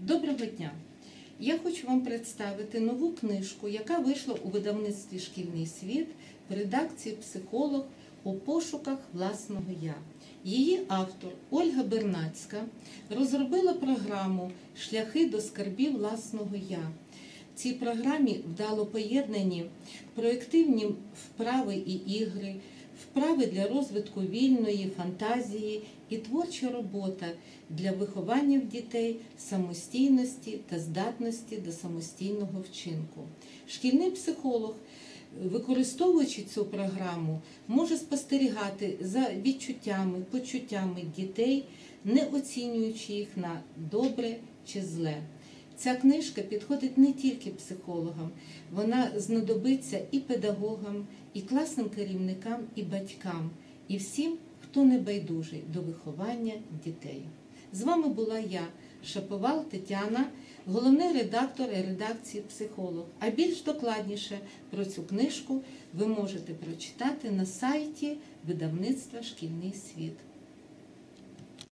Доброго дня! Я хочу вам представити нову книжку, яка вийшла у видавництві Шкільний світ в редакції Психолог у пошуках власного я. Її автор Ольга Бернацька розробила програму Шляхи до скарбів власного я. В цій програмі вдало поєднані проєктивні вправи і ігри, вправи для розвитку вільної фантазії і творча робота для виховання в дітей самостійності та здатності до самостійного вчинку. Шкільний психолог, використовуючи цю програму, може спостерігати за відчуттями, почуттями дітей, не оцінюючи їх на добре чи зле. Ця книжка підходить не тільки психологам, вона знадобиться і педагогам, і класним керівникам, і батькам, і всім, хто не байдужий до виховання дітей. З вами була я, Шаповал Тетяна, головний редактор редакції Психолог. А більш докладніше про цю книжку ви можете прочитати на сайті видавництва Шкільний світ.